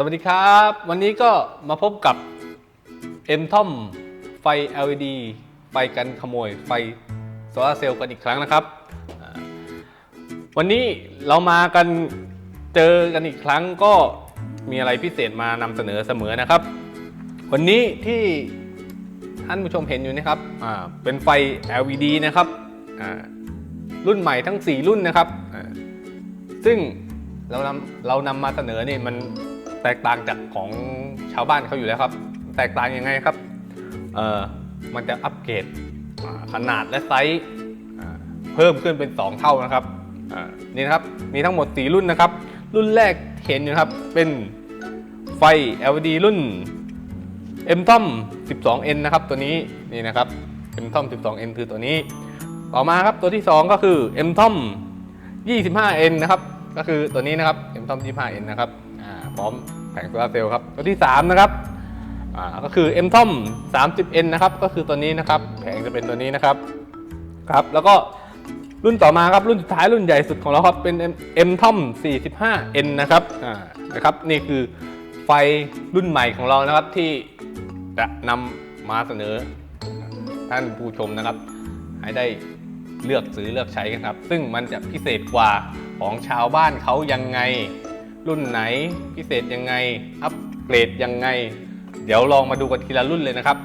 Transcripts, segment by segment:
สวัสดีครับ วันนี้ก็มาพบกับ m t o m ไฟ LED ไฟกันขโมย ไฟโซลาเซลล์กันอีกครั้งนะครับ วันนี้เรามากันเจอกันอีกครั้งก็มีอะไรพิเศษมานำเสนอเสมอนะครับ วันนี้ที่ท่านผู้ชมเห็นอยู่นะครับเป็นไฟ LED นะครับรุ่นใหม่ทั้ง 4 รุ่นนะครับ ซึ่งเรานำเรานำมาเสนอนี่มัน ตกต่างจากของชาวบ้านเขาอยู่แล้วครับ แตกต่างยังไงครับเออมันจะอัปเกรดขนาดและไซส์เพิ่มขึ้นเป็น 2 เท่านะครับนี่นะครับมีทั้งหมด 4 รุ่นนะครับ รุ่นแรกเห็นอยู่ครับเป็นไฟ LED รุ่น m t o m 12N นะครับตัวนี้นี่นะครับ m t o m 12N คือตัวนี้ ต่อมาครับตัวที่ 2 ก็คือ m t o m 25N นะครับก็คือตัวนี้นะครับ m t o m 25N นะครับ พร้อมแผงโซลาร์เซลล์ครับตัวที่ 3 นะครับอ่าก็คือ m t o m 30N นะครับ ก็คือตัวนี้นะครับ แผงจะเป็นตัวนี้นะครับ ครับ แล้วก็รุ่นต่อมาครับ รุ่นสุดท้ายรุ่นใหญ่สุดของเราครับ เป็น m t o m 45N นะครับ อ่า นะครับ นี่คือไฟรุ่นใหม่ของเรานะครับที่จะนำมาเสนอ ท่านผู้ชมนะครับ ให้ได้เลือกซื้อเลือกใช้กันครับ ซึ่งมันจะพิเศษกว่าของชาวบ้านเขายังไง รุ่นไหนพิเศษยังไง อัปเกรดยังไง เดี๋ยวลองมาดูกันทีละรุ่นเลยนะครับ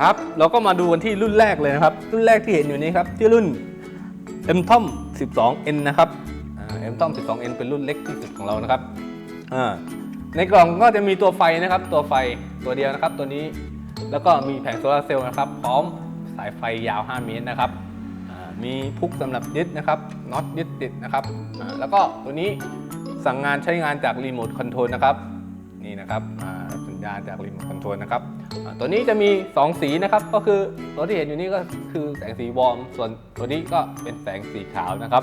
ครับ เราก็มาดูกันที่รุ่นแรกเลยนะครับ รุ่นแรกที่เห็นอยู่นี้ครับที่รุ่น m t o m 12N นะครับอ่า m t o m 12N เป็นรุ่นเล็กที่สุดของเรานะครับอ่าในกล่องก็จะมีตัวไฟนะครับ ตัวไฟตัวเดียวนะครับ ตัวนี้แล้วก็มีแผงโซลาร์เซลล์นะครับ พร้อมสายไฟยาว 5 เมตรนะครับมีพุกสำหรับยึดนะครับน็อตยึดติดนะครับแล้วก็ตัวนี้ สั่งงานใช้งานจากรีโมทคอนโทรลนะครับนี่นะครับสัญญาณจากรีโมทคอนโทรลนะครับตัวนี้จะมี 2 สีนะครับ ก็คือตัวที่เห็นอยู่นี่ก็คือแสงสีวอร์มส่วนตัวนี้ก็เป็นแสงสีขาวนะครับ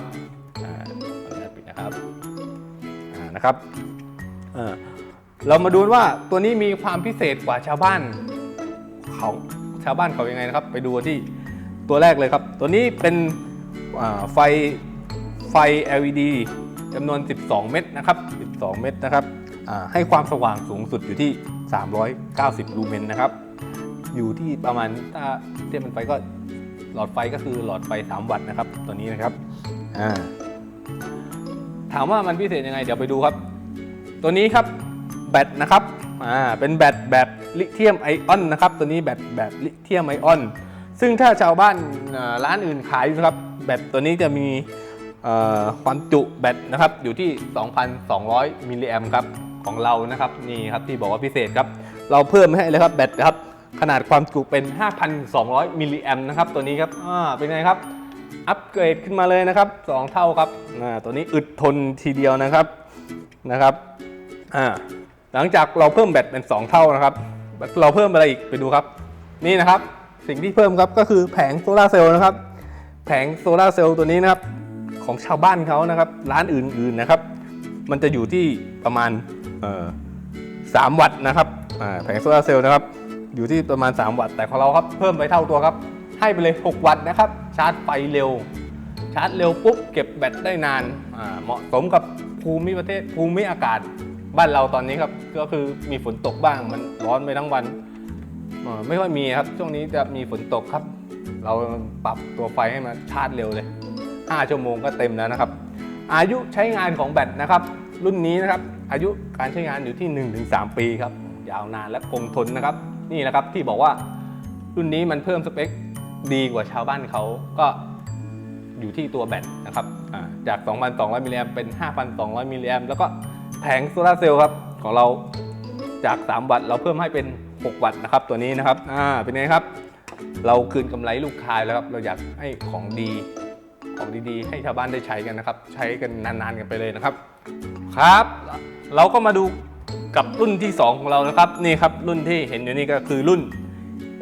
ปิดนะครับนะครับอ่าเรามาดูว่าตัวนี้มีความพิเศษกว่าชาวบ้านเขาชาวบ้านเขายังไงนะครับ ไปดูที่ตัวแรกเลยครับ ตัวนี้เป็นไฟไฟ LED จำนวน 12 เม็ดนะครับ 12 เม็ดนะครับให้ความสว่างสูงสุดอยู่ที่ 390 ลูเมนนะครับ อยู่ที่ประมาณถ้าเทียบเป็นไฟก็หลอดไฟก็คือหลอดไฟ 3 วัตต์นะครับ ตัวนี้นะครับ ถามว่ามันพิเศษยังไง เดี๋ยวไปดูครับ ตัวนี้ครับแบตนะครับเป็นแบตแบบลิเธียมไอออนนะครับ ตัวนี้แบตแบบลิเธียมไอออน ซึ่งถ้าชาวบ้านร้านอื่นขายนะครับ แบตตัวนี้จะมี ความจุแบตนะครับอยู่ที่ 2,200 มิลลิแอมครับของเรานะครับนี่ครับที่บอกว่าพิเศษครับ เราเพิ่มให้เลยครับแบตครับขนาดความจุเป็น 5,200 มิลลิแอมนะครับตัวนี้ครับอ่าเป็นไงครับ อัปเกรดขึ้นมาเลยนะครับ 2 เท่าครับอ่าตัวนี้อึดทนทีเดียวนะครับนะครับอ่าหลังจากเราเพิ่มแบตเป็น 2 เท่านะครับ เราเพิ่มอะไรอีกไปดูครับ นี่นะครับ สิ่งที่เพิ่มครับก็คือแผงโซลาเซลล์นะครับ แผงโซลาเซลล์ตัวนี้นะครับ ของชาวบ้านเขานะครับ ร้านอื่นๆนะครับ มันจะอยู่ที่ประมาณสามวัตต์นะครับแผงโซลาร์เซลล์นะครับ อยู่ที่ประมาณ 3 วัตต์แต่ของเราครับเพิ่มไปเท่าตัวครับ ให้ไปเลย 6 วัตต์นะครับ ชาร์จไฟเร็ว ชาร์จเร็วปุ๊บเก็บแบตได้นานเหมาะสมกับภูมิประเทศภูมิอากาศบ้านเราตอนนี้ครับก็คือมีฝนตกบ้างมันร้อนไปทั้งวันไม่ค่อยมีครับ ช่วงนี้จะมีฝนตกครับ เราปรับตัวไฟให้มันชาร์จเร็วเลย 5 ชั่วโมงก็เต็มแล้วนะครับ อายุใช้งานของแบตนะครับ รุ่นนี้นะครับอายุการใช้งานอยู่ที่ 1-3 ปีครับยาวนานและคงทนนะครับ นี่นะครับที่บอกว่ารุ่นนี้มันเพิ่มสเปคดีกว่าชาวบ้านเขาก็อยู่ที่ตัวแบตนะครับจาก 2,200 มิลลิแอมเป็น 5,200 มิลลิแอมแล้วก็แผงโซลาเซลล์ครับของเราจาก 3 วัตต์เราเพิ่มให้เป็น 6 วัตต์นะครับตัวนี้นะครับอ่าเป็นไงครับ เราคืนกำไรลูกค้าแล้วครับ เราอยากให้ของดี ของดีๆ ให้ชาวบ้านได้ใช้กันนะครับ ใช้กันนานๆกันไปเลยนะครับ ครับ เราก็มาดูกับรุ่นที่ 2 ของเรานะครับนี่ครับรุ่นที่เห็นอยู่นี่ก็คือรุ่น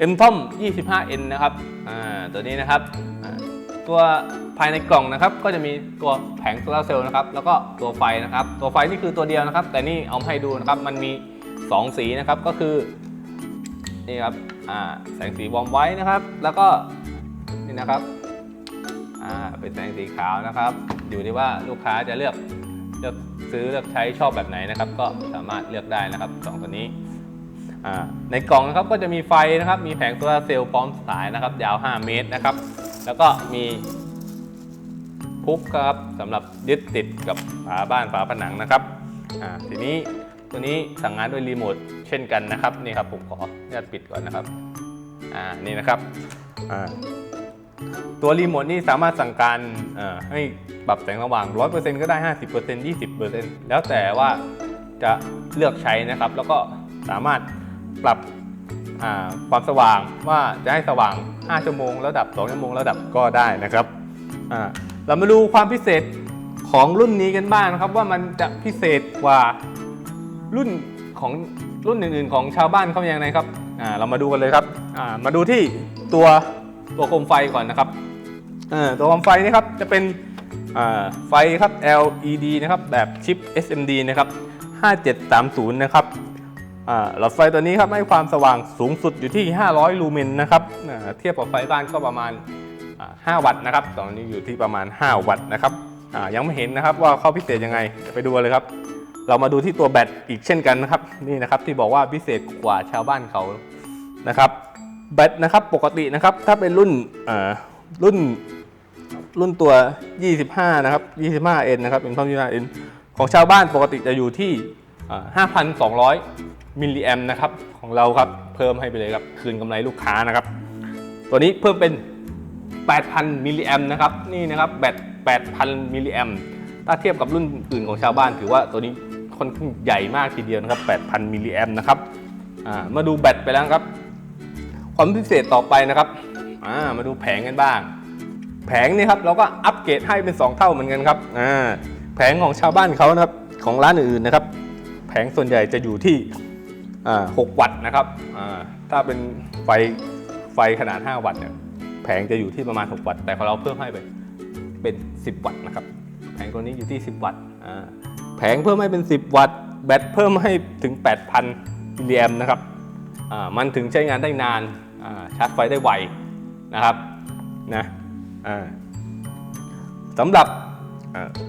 m t o m 25N นะครับอ่าตัวนี้นะครับตัวภายในกล่องนะครับ ก็จะมีตัวแผงโซลาร์เซลล์นะครับ แล้วก็ตัวไฟนะครับ ตัวไฟนี่คือตัวเดียวนะครับ แต่นี่เอามาให้ดูนะครับ มันมี 2 สีนะครับ ก็คือ นี่ครับแสงสีวอร์มไว้นะครับ แล้วก็นี่นะครับ เป็นแสงสีขาวนะครับ อยู่ที่ว่าลูกค้าจะเลือกเลือกซื้อเลือกใช้ชอบแบบไหนนะครับ ก็สามารถเลือกได้นะครับสองตัวนี้ในกล่องนะครับก็จะมีไฟนะครับ มีแผงโซลาร์เซลล์พร้อมสายนะครับ ยาว 5 เมตรนะครับ แล้วก็มีพุกครับสำหรับยึดติดกับฝาบ้านฝาผนังนะครับทีนี้ตัวนี้สั่งงานด้วยรีโมทเช่นกันนะครับนี่ครับผมขออนุญาตปิดก่อนนะครับอ่านี่นะครับอ่า ตัวรีโมทนี่สามารถสั่งการให้ปรับแสงสว่าง 100%ก็ได้ 50% 20%แล้วแต่ว่าจะเลือกใช้นะครับ แล้วก็สามารถปรับความสว่างว่าจะให้สว่าง 5 ชั่วโมงแล้วดับ 2 ชั่วโมงแล้วดับก็ได้นะครับ เรามาดูความพิเศษของรุ่นนี้กันบ้างนะครับ ว่ามันจะพิเศษกว่ารุ่นของรุ่นอื่นๆ ของชาวบ้านเขาอย่างไรครับ เรามาดูกันเลยครับ มาดูที่ตัว ตัวโคมไฟก่อนนะครับอ่อตัวโคมไฟนี่ครับจะเป็นอ่าไฟครับ LED นะครับแบบชิป SMD นะครับ 5730 นะครับอ่าหลอดไฟตัวนี้ครับให้ความสว่างสูงสุดอยู่ที่ 500 ลูเมนนะครับอ่าเทียบกับไฟบ้านก็ประมาณอ่า5วัตต์นะครับ ตอนนี้อยู่ที่ประมาณ 5 วัตต์นะครับอ่ายังไม่เห็นนะครับว่าเข้าพิเศษยังไงไปดูเลยครับ เรามาดูที่ตัวแบตอีกเช่นกันนะครับ นี่นะครับที่บอกว่าพิเศษกว่าชาวบ้านเขานะครับ แบตนะครับปกตินะครับถ้าเป็นรุ่นรุ่นรุ่นตัว 25 นะครับ 25N นะครับเป็นท่อ 25N ของชาวบ้านปกติจะอยู่ที่อ่า5,200 มิลลิแอมนะครับของเราครับเพิ่มให้ไปเลยครับ คืนกำไรลูกค้านะครับ ตัวนี้เพิ่มเป็น 8,000 มิลลิแอมนะครับนี่นะครับแบต 8,000 มิลลิแอมถ้าเทียบกับรุ่นอื่นของชาวบ้านถือว่าตัวนี้ค่อนข้างใหญ่มากทีเดียวนะครับ 8,000 มิลลิแอมนะครับมาดูแบตไปแล้วครับ ความพิเศษต่อไปนะครับามาดูแผงกันบ้าง แผงนี่ครับเราก็อัปเกรดให้เป็น 2 เท่าเหมือนกันครับอ่าแผงของชาวบ้านเขานะครับของร้านอื่นๆนะครับ แผงส่วนใหญ่จะอยู่ที่6วัตต์นะครับถ้าเป็นไฟไฟขนาด 5 วัตต์เนี่ยแผงจะอยู่ที่ประมาณ 6 วัตต์แต่ของเราเพิ่มให้ไปเป็น 10 วัตต์นะครับ แผงตัวนี้อยู่ที่ 10 วัตต์แผงเพิ่มให้เป็น 10 วัตต์แบตเพิ่มให้ถึง 8,000มิลลิแอมนะครับมันถึงใช้งานได้นาน ชาร์จไฟได้ไวนะครับนะสำหรับ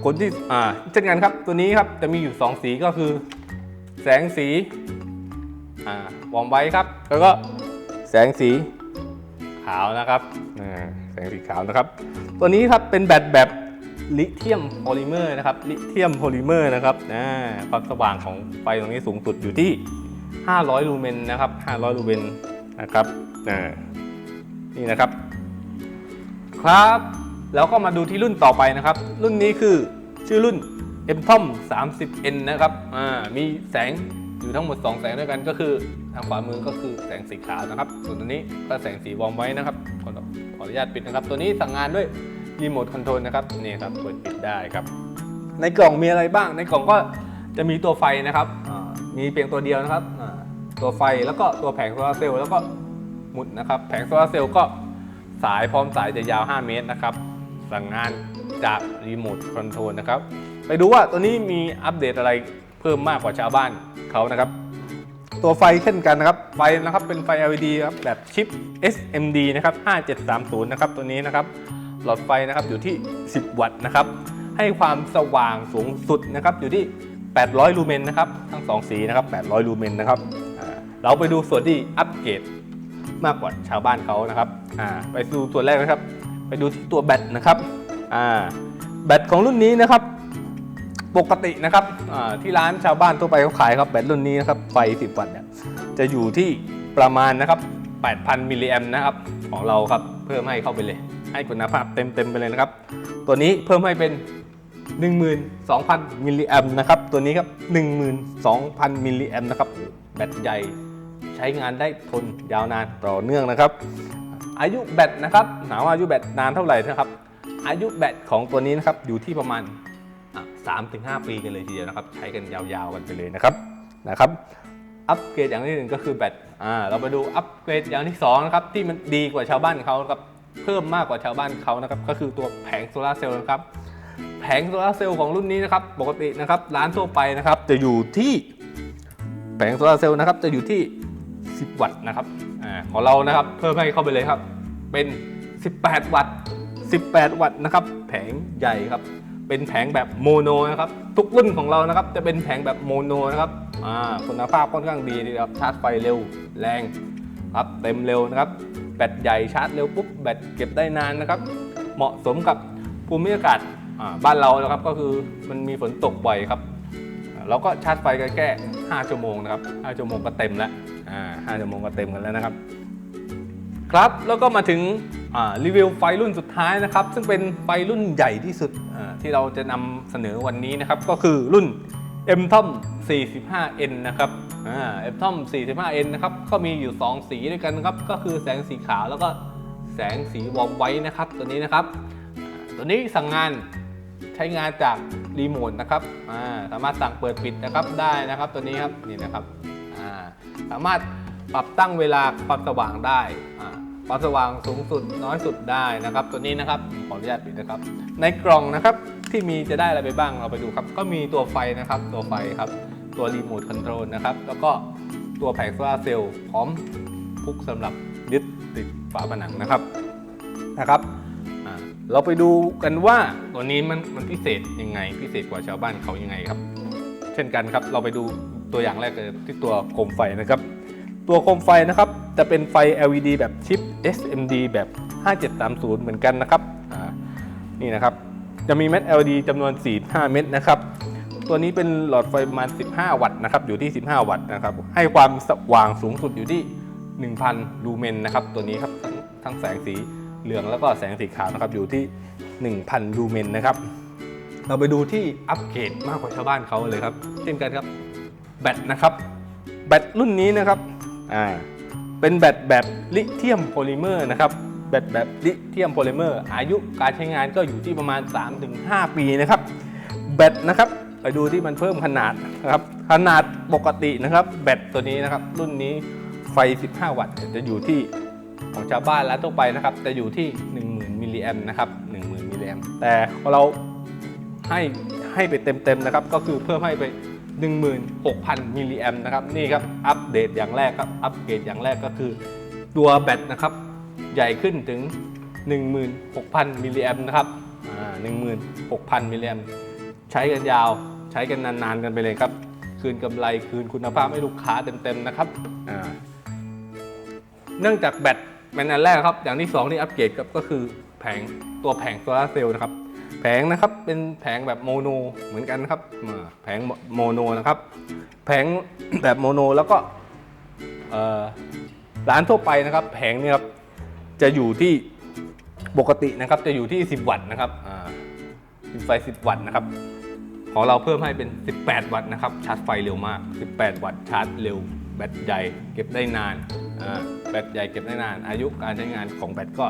คนที่อ่าเช่นกันครับตัวนี้ครับจะมีอยู่ 2 สีก็คือ แสงสีอ่าวอมไว้ครับ แล้วก็แสงสีขาวนะครับแสงสีขาวนะครับ ตัวนี้ครับเป็นแบตแบบลิเธียมโพลิเมอร์นะครับลิเธียมโพลิเมอร์นะครับความสว่างของไฟตรงนี้สูงสุดอยู่ที่ 500 ลูเมนนะครับ 500 ลูเมน นะครับนี่นะครับ ครับแล้วก็มาดูที่รุ่นต่อไปนะครับ รุ่นนี้คือชื่อรุ่น m t o m 30N นะครับมีแสงอยู่ทั้งหมด 2 แสงด้วยกันก็คือทางขวามือก็คือแสงสีขาวนะครับ ส่วนตัวนี้ก็แสงสีวอร์มไว้นะครับขอขออนุญาตปิดนะครับ ตัวนี้สั่งงานด้วยรีโมทคอนโทรลนะครับนี่ครับเปิดปิดได้ครับ ในกล่องมีอะไรบ้างในกล่องก็จะมีตัวไฟนะครับมีเพียงตัวเดียวนะครับ ตัวไฟแล้วก็ตัวแผงโซลาร์เซลล์แล้วก็หมุดนะครับ แผงโซลาร์เซลล์ก็สายพร้อมสายจะยาว 5 เมตรนะครับ สั่งงานจากรีโมทคอนโทรลนะครับ ไปดูว่าตัวนี้มีอัปเดตอะไรเพิ่มมากกว่าชาวบ้านเขานะครับ ตัวไฟเช่นกันนะครับ ไฟนะครับเป็นไฟ LED ครับแบบชิป SMD นะครับ 5730 นะครับ ตัวนี้นะครับ หลอดไฟนะครับอยู่ที่ 10 วัตต์นะครับ ให้ความสว่างสูงสุดนะครับอยู่ที่ 800 ลูเมนนะครับ ทั้ง 2 สีนะครับ 800 ลูเมนนะครับ เราไปดูส่วนที่อัปเกรดมากกว่าชาวบ้านเขานะครับอ่าไปดูตัวแรกนะครับ ไปดูที่ตัวแบตนะครับอ่าแบตของรุ่นนี้นะครับ ปกตินะครับอ่าที่ร้านชาวบ้านทั่วไปเขาขายครับแบตรุ่นนี้นะครับไฟ10วัตต์เนี่ยจะอยู่ที่ประมาณนะครับ 8,000 มิลลิแอมนะครับของเราครับเพิ่มให้เข้าไปเลย ให้คุณภาพเต็มๆไปเลยนะครับ ตัวนี้เพิ่มให้เป็น 12,000 มิลลิแอมนะครับ ตัวนี้ครับ 12,000 มิลลิแอมนะครับ แบตใหญ่ใช้งานได้ทนยาวนานต่อเนื่องนะครับ อายุแบตนะครับถามว่าอายุแบตนานเท่าไหร่นะครับ อายุแบตของตัวนี้นะครับอยู่ที่ประมาณสามถึงห้าปีกันเลยทีเดียวนะครับ ใช้กันยาวๆกันไปเลยนะครับนะครับอัปเกรดอย่างที่หนึ่งก็คือแบตอ่าเราไปดูอัปเกรดอย่างที่สองนะครับที่มันดีกว่าชาวบ้านเขาครับเพิ่มมากกว่าชาวบ้านเขานะครับก็คือตัวแผงโซลาร์เซลล์นะครับแผงโซลาร์เซลล์ของรุ่นนี้นะครับปกตินะครับร้านทั่วไปนะครับจะอยู่ที่แผงโซลาร์เซลล์นะครับจะอยู่ที่ 10 วัตต์นะครับอ่าของเรานะครับเพิ่มให้เข้าไปเลยครับ เป็น 18 วัตต์ 18 วัตต์นะครับ แผงใหญ่ครับ เป็นแผงแบบโมโนนะครับ ทุกรุ่นของเรานะครับ จะเป็นแผงแบบโมโนนะครับอ่าคุณภาพค่อนข้างดีนะครับชาร์จไฟเร็วแรงครับเต็มเร็วนะครับ แบตใหญ่ชาร์จเร็วปุ๊บแบตเก็บได้นานนะครับ เหมาะสมกับภูมิอากาศบ้านเรานะครับก็คือมันมีฝนตกบ่อยครับ เราก็ชาร์จไฟกันแค่5ชั่วโมงนะครับ5ชั่วโมงก็เต็มแล้วอ่า5ชั่วโมงก็เต็มกันแล้วนะครับ ครับแล้วก็มาถึงรีวิวไฟรุ่นสุดท้ายนะครับ ซึ่งเป็นไฟรุ่นใหญ่ที่สุดอ่าที่เราจะนำเสนอวันนี้นะครับ ก็คือรุ่น m t o m 45N นะครับอ่า m t o m 45N นะครับ ก็มีอยู่ 2 สีด้วยกันนะครับ ก็คือแสงสีขาวแล้วก็แสงสีวอร์มไว้นะครับ ตัวนี้นะครับ ตัวนี้สั่งงานใช้งานจาก รีโมทนะครับาสามารถสั่งเปิดปิดนะครับได้นะครับตัวนี้ครับนี่นะครับาสามารถปรับตั้งเวลาความสว่างได้ความสว่างสูงสุดน้อยสุดได้นะครับ ตัวนี้นะครับขออนุญาตปิดนะครับ ในกล่องนะครับที่มีจะได้อะไรไปบ้างเราไปดูครับ ก็มีตัวไฟนะครับตัวไฟครับ ตัวรีโมทคอนโทรลนะครับ แล้วก็ตัวแผงโซลาเซลล์พร้อมพุกสำหรับยึดติดฝาผนังนะครับนะครับ เราไปดูกันว่าตัวนี้มันมันพิเศษยังไง พิเศษกว่าชาวบ้านเขายังไงครับ เช่นกันครับ เราไปดูตัวอย่างแรกเลยที่ตัวโคมไฟนะครับ ตัวโคมไฟนะครับ จะเป็นไฟ LED แบบชิป SMD แบบ 5730 เหมือนกันนะครับอ่านี่นะครับ จะมีเม็ด LED จำนวน 45 เม็ดนะครับ ตัวนี้เป็นหลอดไฟประมาณ 15 วัตต์นะครับ อยู่ที่ 15 วัตต์นะครับ ให้ความสว่างสูงสุดอยู่ที่ 1,000 ลูเมนนะครับ ตัวนี้ครับทั้งแสงสี เหลืองแล้วก็แสงสีขาวนะครับอยู่ที่ 1,000 ลูเมนนะครับ เราไปดูที่อัปเกรดมากกว่าชาวบ้านเขาเลยครับเช่นกันครับแบตนะครับแบตรุ่นนี้นะครับอ่าเป็นแบตแบบลิเธียมโพลิเมอร์นะครับแบตแบบลิเธียมโพลิเมอร์ อายุการใช้งานก็อยู่ที่ประมาณ 3-5 ปีนะครับแบตนะครับไปดูที่มันเพิ่มขนาดนะครับขนาดปกตินะครับ แบตตัวนี้นะครับ รุ่นนี้ไฟ 15 วัตต์เนี่ยจะอยู่ที่ ของชาวบ้านและทั่วไปนะครับ จะอยู่ที่ 10,000มิลลิแอมนะครับ10,000มิลลิแอมแต่เราให้ให้ไปเต็มๆนะครับ ก็คือเพิ่มให้ไป 16,000มิลลิแอมนะครับนี่ครับอัปเดตอย่างแรกครับอัปเกรดอย่างแรกก็คือตัวแบตนะครับใหญ่ขึ้นถึง 16,000มิลลิแอมนะครับอ่า16,000มิลลิแอมใช้กันยาวใช้กันนานๆกันไปเลยครับ คืนกำไรคืนคุณภาพให้ลูกค้าเต็มๆนะครับอ่า เนื่องจากแบตเป็นอันแรกครับ อย่างที่สองที่อัปเกรดก็คือแผงตัวแผงโซลาร์เซลล์นะครับ แผงนะครับเป็นแผงแบบโมโนเหมือนกันนะครับอ่าแผงโมโนนะครับ แผงแบบโมโนแล้วก็ร้านทั่วไปนะครับ แผงนี่ครับจะอยู่ที่ปกตินะครับจะอยู่ที่ 10 วัตต์นะครับอ่าเป็นไฟ 10 วัตต์นะครับ ของเราเพิ่มให้เป็น 18 วัตต์นะครับ ชาร์จไฟเร็วมาก 18 วัตต์ชาร์จเร็ว แบตใหญ่เก็บได้นานแบตใหญ่เก็บได้นาน อายุการใช้งานของแบตก็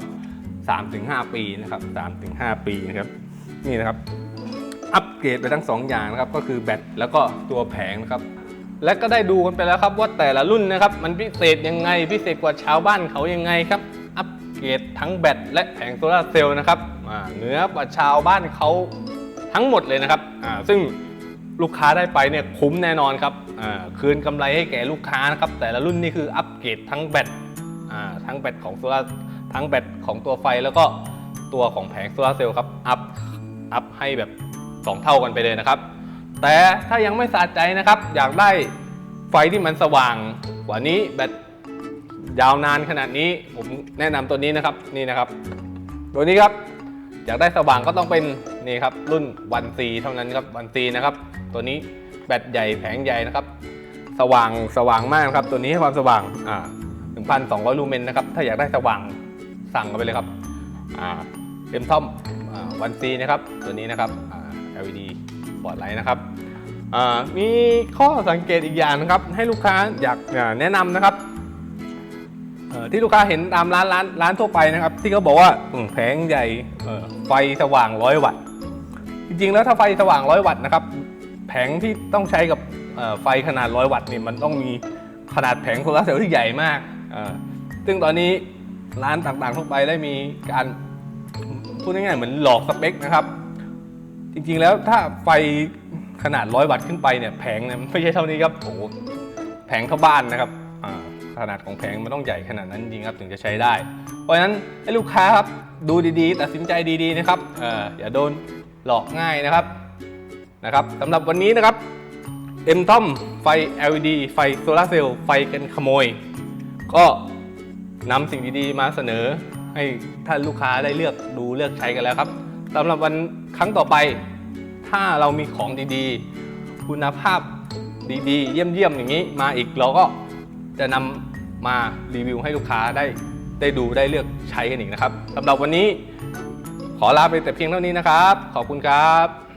3-5 ปีนะครับ3-5 ปีนะครับนี่นะครับอัปเกรดไปทั้ง 2 อย่างนะครับก็คือแบตแล้วก็ตัวแผงนะครับและก็ได้ดูกันไปแล้วครับว่าแต่ละรุ่นนะครับมันพิเศษยังไงพิเศษกว่าชาวบ้านเขายังไงครับอัปเกรดทั้งแบตและแผงโซลาร์เซลล์นะครับเหนือกว่าชาวบ้านเขาทั้งหมดเลยนะครับซึ่ง ลูกค้าได้ไปเนี่ยคุ้มแน่นอนครับคืนกำไรให้แก่ลูกค้านะครับแต่ละรุ่นนี่คืออัปเกรดทั้งแบตทั้งแบตของโซลาทั้งแบตของตัวไฟแล้วก็ตัวของแผงโซลาเซลล์ครับอัพอัพให้แบบ 2 เท่ากันไปเลยนะครับ แต่ถ้ายังไม่สะใจนะครับ อยากได้ไฟที่มันสว่างกว่านี้แบตยาวนานขนาดนี้ผมแนะนำตัวนี้นะครับนี่นะครับ ตัวนี้ครับอยากได้สว่างก็ต้องเป็น นี่ครับรุ่นวันซีเท่านั้นครับวันซีนะครับ ตัวนี้แบตใหญ่แผงใหญ่นะครับ สว่างสว่างมากนะครับ ตัวนี้ให้ความสว่างอ่า1,200 ลูเมนนะครับ ถ้าอยากได้สว่างสั่งกันไปเลยครับอ่าเอ็มทอมวันซีนะครับ ตัวนี้นะครับ LED บอร์ดไลท์นะครับมีข้อสังเกตอีกอย่างนะครับ ให้ลูกค้าอยากแนะนำนะครับที่ลูกค้าเห็นตามร้านร้านร้านทั่วไปนะครับ ที่เขาบอกว่าแผงใหญ่ไฟสว่างร้อยวัตต์ จริงๆ แล้วถ้าไฟสว่างร้อยวัตต์นะครับ แผงที่ต้องใช้กับไฟขนาดร้อยวัตต์นี่มันต้องมีขนาดแผงโซลาร์เซลล์ที่ใหญ่มาก ซึ่งตอนนี้ร้านต่างๆ ทั่วไปได้มีการพูดง่ายๆ เหมือนหลอกสเปคนะครับ จริงๆ แล้วถ้าไฟขนาดร้อยวัตต์ขึ้นไปเนี่ยแผงเนี่ยไม่ใช่เท่านี้ครับ โอ้แผงเท่าบ้านนะครับขนาดของแผงมันต้องใหญ่ขนาดนั้นจริงครับถึงจะใช้ได้ เพราะฉะนั้นให้ลูกค้าครับดูดีๆ ตัดสินใจดีๆนะครับออย่าโดน หลอกง่ายนะครับนะครับสำหรับวันนี้นะครับ M ทอมไฟ LED ไฟโซลาร์เซลล์ไฟกันขโมย ก็นำสิ่งดีๆมาเสนอ ให้ท่านลูกค้าได้เลือกดูเลือกใช้กันแล้วครับสำหรับวันครั้งต่อไป ถ้าเรามีของดีๆ คุณภาพดีๆ เยี่ยมๆอย่างนี้มาอีกเราก็จะนำมารีวิวให้ลูกค้าได้ได้ดูได้เลือกใช้กันอีกนะครับสำหรับวันนี้ ขอลาไปแต่เพียงเท่านี้นะครับ ขอบคุณครับ